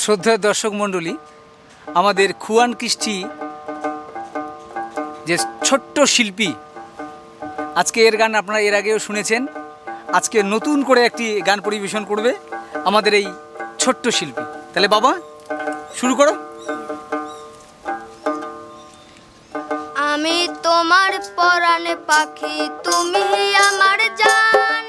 শ্রদ্ধার দর্শক মণ্ডলী, আমাদের খুয়ান কৃষ্টি যে ছোট্ট শিল্পী, আজকে এর গান আপনারা এর আগেও শুনেছেন, আজকে নতুন করে একটি গান পরিবেশন করবে আমাদের এই ছোট্ট শিল্পী। তাহলে বাবা, শুরু করো। আমি তোমার পরাণে পাখি, তুমি আমার জান।